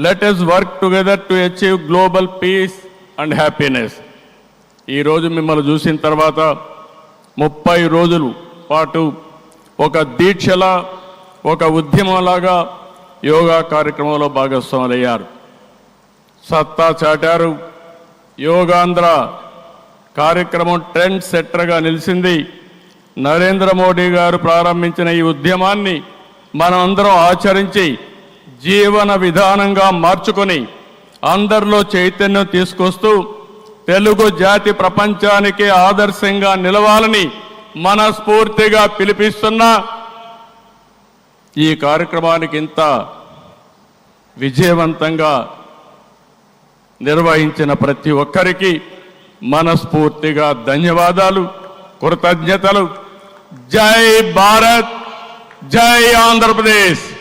Let's work together to achieve global peace and happiness ఈరోజు మిమ్మల్ని చూసిన తర్వాత ముప్పై రోజులు పాటు ఒక దీక్షలా ఒక ఉద్యమంలాగా యోగా కార్యక్రమంలో భాగస్వాములయ్యారు. సత్తా చాటారు. యోగాంధ్ర కార్యక్రమం ట్రెండ్ సెట్టర్గా నిలిచింది. నరేంద్ర మోడీ గారు ప్రారంభించిన ఈ ఉద్యమాన్ని మనం అందరం ఆచరించి జీవన విధానంగా మార్చుకొని అందరిలో చైతన్యం తీసుకొస్తూ తెలుగు జాతి ప్రపంచానికి ఆదర్శంగా నిలవాలని మనస్ఫూర్తిగా పిలిపిస్తున్నా ఈ కార్యక్రమానికి ఇంత విజయవంతంగా నిర్వహించిన ప్రతి ఒక్కరికి మనస్ఫూర్తిగా ధన్యవాదాలు కృతజ్ఞతలు. జై భారత్ జై ఆంధ్రప్రదేశ్.